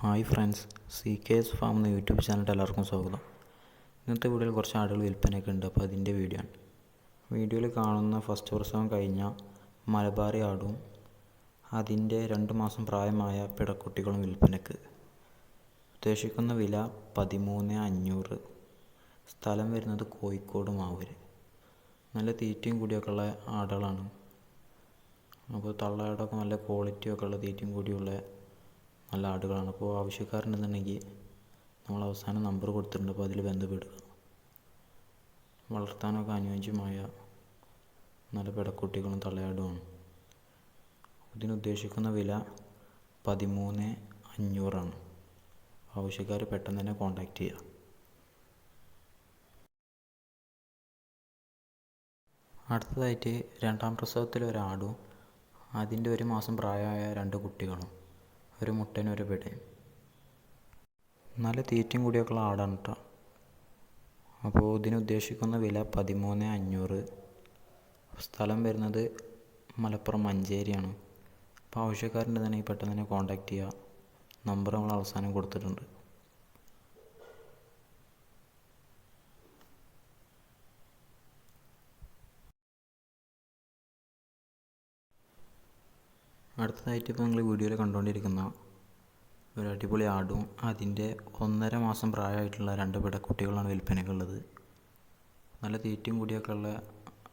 Hi friends C K S farm എന്ന YouTube ചാനലിൽ എല്ലാവർക്കും സ്വാഗതം. ഇന്നത്തെ വീഡിയോയിൽ കുറച്ച് ആടുകൾ വിൽപ്പനയൊക്കെ ഉണ്ട് അപ്പോൾ അതിന്റെ വീഡിയോ ആണ്. വീഡിയോയിൽ കാണുന്ന ഫസ്റ്റ് പ്രസവം കഴിഞ്ഞ മലബാറി ആടും അതിന്റെ രണ്ട് മാസം പ്രായമായ പിടക്കുട്ടികളും വിൽപ്പനയ്ക്ക് ഉദ്ദേശിക്കുന്ന വില പതിമൂന്ന് അഞ്ഞൂറ്. സ്ഥലം വരുന്നത് കോഴിക്കോട് മാവൂര്. നല്ല തീറ്റയും കൂടിയൊക്കെ ഉള്ള ആടുകളാണ്. അപ്പോൾ തള്ളയാടൊക്കെ നല്ല ക്വാളിറ്റിയൊക്കെ ഉള്ള തീറ്റയും കൂടിയുള്ള നല്ല ആടുകളാണ്. അപ്പോൾ ആവശ്യക്കാരുണ്ടെന്നുണ്ടെങ്കിൽ നമ്മൾ അവസാനം നമ്പർ കൊടുത്തിട്ടുണ്ട്. അപ്പോൾ അതിൽ ബന്ധപ്പെടുക. വളർത്താനൊക്കെ അനുയോജ്യമായ നല്ല പിടക്കുട്ടികളും തള്ളയാടുമാണ്. ഇതിനുദ്ദേശിക്കുന്ന വില പതിമൂന്ന് അഞ്ഞൂറാണ്. ആവശ്യക്കാർ പെട്ടെന്ന് തന്നെ കോൺടാക്റ്റ് ചെയ്യുക. അടുത്തതായിട്ട് രണ്ടാം പ്രസവത്തിൽ ഒരാടും അതിന്റെ ഒരു മാസം പ്രായമായ രണ്ട് കുട്ടികളും. ഒരു മുട്ടേനും ഒരു പിടയും നല്ല തീറ്റയും കൂടിയൊക്കെ ഉള്ള ആടാണ് കേട്ടോ അപ്പോൾ ഇതിനുദ്ദേശിക്കുന്ന വില പതിമൂന്ന് അഞ്ഞൂറ്. സ്ഥലം വരുന്നത് മലപ്പുറം മഞ്ചേരിയാണ്. അപ്പോൾ ആവശ്യക്കാരുണ്ടെന്നുണ്ടെങ്കിൽ പെട്ടെന്ന് തന്നെ കോൺടാക്റ്റ് ചെയ്യുക നമ്പർ നമ്മൾ അവസാനം കൊടുത്തിട്ടുണ്ട്. അടുത്തതായിട്ട് ഇപ്പോൾ നിങ്ങൾ വീഡിയോയിൽ കണ്ടുകൊണ്ടിരിക്കുന്ന ഒരു അടിപൊളി ആടും അതിന്റെ ഒന്നര മാസം പ്രായമായിട്ടുള്ള രണ്ട് പിടക്കുട്ടികളാണ് വിൽപ്പനയ്ക്കുള്ളത് നല്ല തീറ്റയും കൂടിയൊക്കെ ഉള്ള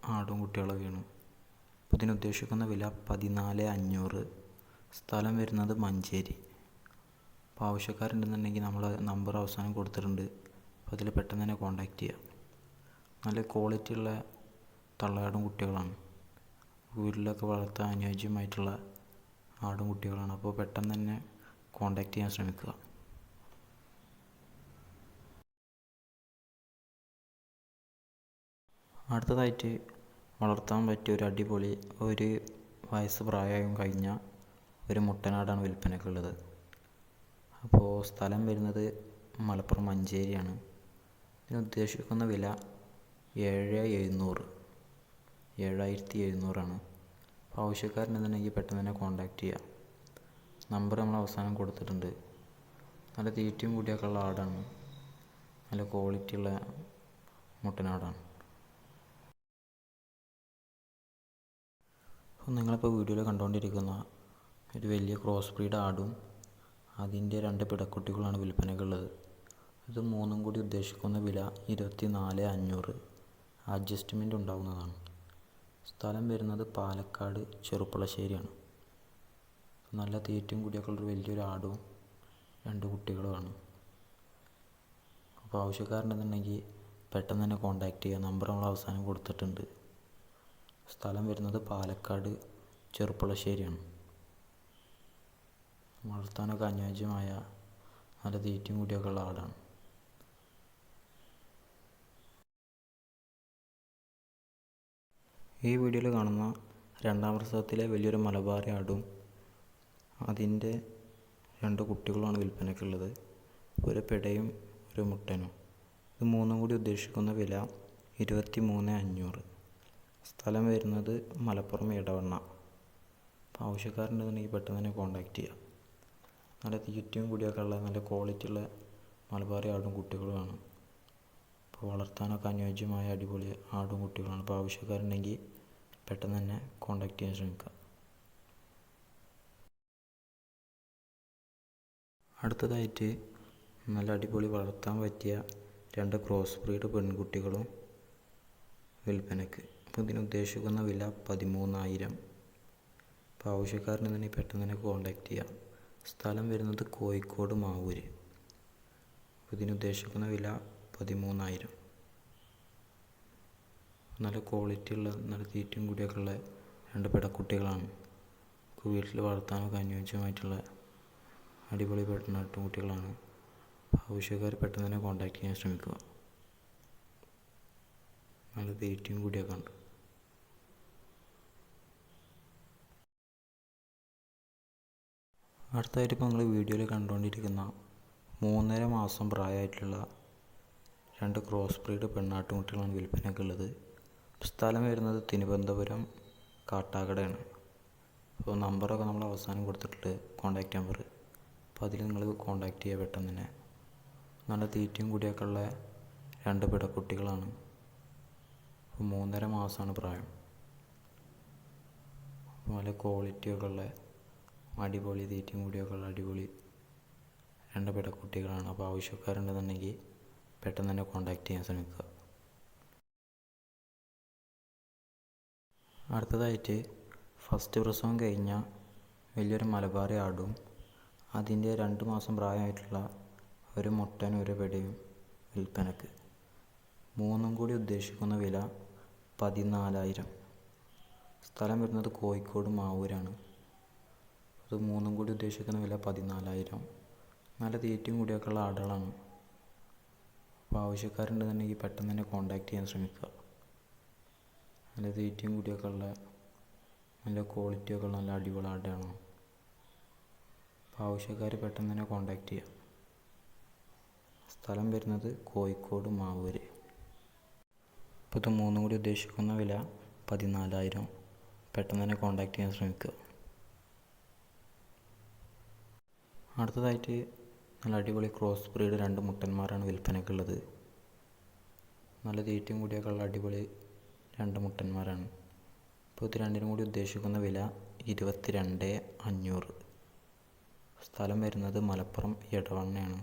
ആടും കുട്ടികളൊക്കെയാണ് അപ്പോൾ ഇതിന് ഉദ്ദേശിക്കുന്ന വില പതിനാല് അഞ്ഞൂറ്. സ്ഥലം വരുന്നത് മഞ്ചേരി. അപ്പോൾ ആവശ്യക്കാരുണ്ടെന്നുണ്ടെങ്കിൽ നമ്മൾ നമ്പർ അവസാനം കൊടുത്തിട്ടുണ്ട്. അപ്പോൾ അതിൽ പെട്ടെന്ന് തന്നെ കോൺടാക്റ്റ് ചെയ്യാം. നല്ല ക്വാളിറ്റി ഉള്ള തള്ളയാടും കുട്ടികളാണ്. വീട്ടിലൊക്കെ വളർത്താൻ അനുയോജ്യമായിട്ടുള്ള ആടും കുട്ടികളാണ്. അപ്പോൾ പെട്ടെന്ന് തന്നെ കോണ്ടാക്ട് ചെയ്യാൻ ശ്രമിക്കുക. അടുത്തതായിട്ട് വളർത്താൻ പറ്റിയ ഒരു അടിപൊളി ഒരു വയസ്സ് പ്രായം കഴിഞ്ഞ ഒരു മുട്ടനാടാണ് വിൽപ്പനക്കുള്ളത് അപ്പോൾ സ്ഥലം വരുന്നത് മലപ്പുറം മഞ്ചേരിയാണ്. ഇതിന് ഉദ്ദേശിക്കുന്ന വില ഏഴ് എഴുന്നൂറ്. ഏഴായിരത്തി എഴുന്നൂറാണ്. അപ്പോൾ ആവശ്യക്കാരുണ്ടെന്നുണ്ടെങ്കിൽ പെട്ടെന്ന് തന്നെ കോൺടാക്റ്റ് ചെയ്യുക നമ്പർ നമ്മൾ അവസാനം കൊടുത്തിട്ടുണ്ട്. നല്ല തീറ്റയും കൂട്ടിയൊക്കെ ഉള്ള ആടാണ്. നല്ല ക്വാളിറ്റി ഉള്ള മുട്ടനാടാണ് അപ്പോൾ നിങ്ങളിപ്പോൾ വീഡിയോയിൽ കണ്ടുകൊണ്ടിരിക്കുന്ന ഒരു വലിയ ക്രോസ് ബ്രീഡ് ആടും അതിന്റെ രണ്ട് പിടക്കുട്ടികളാണ് വിൽപ്പനയ്ക്കുള്ളത് ഇത് മൂന്നും കൂടി ഉദ്ദേശിക്കുന്ന വില ഇരുപത്തി നാല് അഞ്ഞൂറ്. അഡ്ജസ്റ്റ്മെന്റ് ഉണ്ടാവുന്നതാണ്. സ്ഥലം വരുന്നത് പാലക്കാട് ചെറുപ്പുളശ്ശേരിയാണ്. നല്ല തീറ്റയും കൂടിയൊക്കെ ഉള്ളൊരു വലിയൊരു ആടും രണ്ട് കുട്ടികളുമാണ് അപ്പോൾ ആവശ്യക്കാരുണ്ടെന്നുണ്ടെങ്കിൽ പെട്ടെന്ന് തന്നെ കോൺടാക്റ്റ് ചെയ്യുക. നമ്പർ നമ്മൾ അവസാനം കൊടുത്തിട്ടുണ്ട്. സ്ഥലം വരുന്നത് പാലക്കാട് ചെറുപ്പുളശ്ശേരിയാണ്. വളർത്താനൊക്കെ അനുയോജ്യമായ നല്ല തീറ്റയും കൂടിയൊക്കെ ഉള്ള ആടാണ്. ഈ വീഡിയോയിൽ കാണുന്ന രണ്ടാം പ്രസവത്തിലെ വലിയൊരു മലബാറി ആടും അതിന്റെ രണ്ട് കുട്ടികളുമാണ് വിൽപ്പനയ്ക്കുള്ളത്. ഒരു പെടയും ഒരു മുട്ടനും. ഇത് മൂന്നും കൂടി ഉദ്ദേശിക്കുന്ന വില ഇരുപത്തി മൂന്ന് അഞ്ഞൂറ്. സ്ഥലം വരുന്നത് മലപ്പുറം ഇടവണ്ണ. അപ്പോൾ ആവശ്യക്കാരുണ്ടെന്നുണ്ടെങ്കിൽ പെട്ടെന്ന് തന്നെ കോൺടാക്റ്റ് ചെയ്യുക നല്ല തീറ്റയും കൂടിയൊക്കെ ഉള്ള നല്ല ക്വാളിറ്റി ഉള്ള മലബാറി ആടും കുട്ടികളുമാണ്. അപ്പോൾ വളർത്താനൊക്കെ അനുയോജ്യമായ അടിപൊളി ആടും കുട്ടികളാണ്. അപ്പോൾ ആവശ്യക്കാരുണ്ടെങ്കിൽ പെട്ടെന്ന് തന്നെ കോണ്ടാക്ട് ചെയ്യാൻ ശ്രമിക്കുക. അടുത്തതായിട്ട് നല്ല അടിപൊളി വളർത്താൻ പറ്റിയ രണ്ട് ക്രോസ് ബ്രീഡ് പെൺകുട്ടികളും വിൽപ്പനയ്ക്ക്. അപ്പോൾ ഇതിന് ഉദ്ദേശിക്കുന്ന വില പതിമൂന്നായിരം. അപ്പോൾ ആവശ്യക്കാരനെ തന്നെ പെട്ടെന്ന് തന്നെ കോണ്ടാക്ട് ചെയ്യാം. സ്ഥലം വരുന്നത് കോഴിക്കോട് മാവൂര്. ഇതിന് ഉദ്ദേശിക്കുന്ന വില പതിമൂന്നായിരം. നല്ല ക്വാളിറ്റി ഉള്ള നല്ല തീറ്റയും കൂടിയൊക്കെ ഉള്ള രണ്ട് പെടക്കുട്ടികളാണ് വീട്ടിൽ വളർത്താനൊക്കെ അനുയോജ്യമായിട്ടുള്ള അടിപൊളി പെട്ടെന്നാട്ടും കുട്ടികളാണ്. ആവശ്യക്കാർ പെട്ടെന്ന് തന്നെ കോൺടാക്ട് ചെയ്യാൻ ശ്രമിക്കുക. നല്ല തീറ്റയും കൂടിയൊക്കെ ഉണ്ട്. അടുത്തായിട്ട് ഇപ്പോൾ നിങ്ങൾ വീഡിയോയിൽ കണ്ടുകൊണ്ടിരിക്കുന്ന മൂന്നര മാസം പ്രായമായിട്ടുള്ള രണ്ട് ക്രോസ് ബ്രീഡ് പെണ്ണാട്ടുകുട്ടികളാണ് വിൽപ്പനയ്ക്കുള്ളത് സ്ഥലം വരുന്നത് തിരുവനന്തപുരം കാട്ടാക്കടയാണ്. അപ്പോൾ നമ്പറൊക്കെ നമ്മൾ അവസാനം കൊടുത്തിട്ടുണ്ട് കോൺടാക്റ്റ് നമ്പർ അപ്പോൾ അതിൽ നിങ്ങൾ കോണ്ടാക്ട് ചെയ്യുക പെട്ടെന്ന് തന്നെ. നല്ല തീറ്റയും കൂടിയൊക്കെ ഉള്ള രണ്ട് പിടക്കുട്ടികളാണ് അപ്പോൾ മൂന്നര മാസമാണ് പ്രായം. നല്ല ക്വാളിറ്റിയൊക്കെ ഉള്ള അടിപൊളി തീറ്റയും കൂടിയൊക്കെ ഉള്ള അടിപൊളി രണ്ട് പിടക്കുട്ടികളാണ് അപ്പോൾ ആവശ്യക്കാരുണ്ടെന്നുണ്ടെങ്കിൽ പെട്ടെന്ന് തന്നെ കോണ്ടാക്ട് ചെയ്യാൻ ശ്രമിക്കുക. അടുത്തതായിട്ട് ഫസ്റ്റ് പ്രസവം കഴിഞ്ഞ വലിയൊരു മലബാറി ആടും അതിന്റെ രണ്ട് മാസം പ്രായമായിട്ടുള്ള ഒരു മുട്ടനും ഒരു പെടയും വിൽപ്പനക്ക്. മൂന്നും കൂടി ഉദ്ദേശിക്കുന്ന വില പതിനാലായിരം. സ്ഥലം വരുന്നത് കോഴിക്കോട് മാവൂരാണ്. അത് മൂന്നും കൂടി ഉദ്ദേശിക്കുന്ന വില പതിനാലായിരം. നല്ല തീറ്റയും കൂടിയൊക്കെയുള്ള ആടുകളാണ്. അപ്പോൾ ആവശ്യക്കാരുണ്ടെന്നുണ്ടെങ്കിൽ പെട്ടെന്ന് തന്നെ കോണ്ടാക്ട് ചെയ്യാൻ ശ്രമിക്കുക. നല്ല തീറ്റയും കൂടിയൊക്കെ ഉള്ള നല്ല ക്വാളിറ്റിയൊക്കെ ഉള്ള നല്ല അടിപൊളി ആടാണ് അപ്പോൾ ആവശ്യക്കാർ പെട്ടെന്ന് തന്നെ കോണ്ടാക്ട് ചെയ്യാം. സ്ഥലം വരുന്നത് കോഴിക്കോട് മാവൂര്. ഇപ്പോൾ ഇത് മൂന്നും കൂടി ഉദ്ദേശിക്കുന്ന വില പതിനാലായിരം. പെട്ടെന്ന് തന്നെ കോണ്ടാക്ട് ചെയ്യാൻ ശ്രമിക്കുക. അടുത്തതായിട്ട് നല്ല അടിപൊളി ക്രോസ് ബ്രീഡ് രണ്ട് മുട്ടന്മാരാണ് വിൽപ്പനയ്ക്കുള്ളത് നല്ല തീറ്റയും കൂടിയൊക്കെ ഉള്ള അടിപൊളി രണ്ട് മുട്ടന്മാരാണ്. ഇപ്പോൾ ഇത് രണ്ടിനും കൂടി ഉദ്ദേശിക്കുന്ന വില ഇരുപത്തി രണ്ട് അഞ്ഞൂറ്. സ്ഥലം വരുന്നത് മലപ്പുറം എടവണ്ണയാണ്.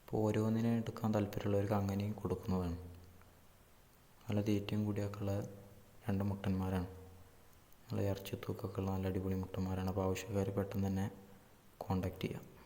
അപ്പോൾ ഓരോന്നിനും എടുക്കാൻ താല്പര്യമുള്ളവർക്ക് അങ്ങനെയും കൊടുക്കുന്നതാണ്. നല്ല തീറ്റയും കൂടിയൊക്കെ ഉള്ള രണ്ട് മുട്ടന്മാരാണ്. നല്ല ഇറച്ചി തൂക്കൊക്കെ ഉള്ള നല്ല അടിപൊളി മുട്ടന്മാരാണ്. അപ്പോൾ ആവശ്യക്കാർ പെട്ടെന്ന് തന്നെ കോണ്ടാക്ട് ചെയ്യാം.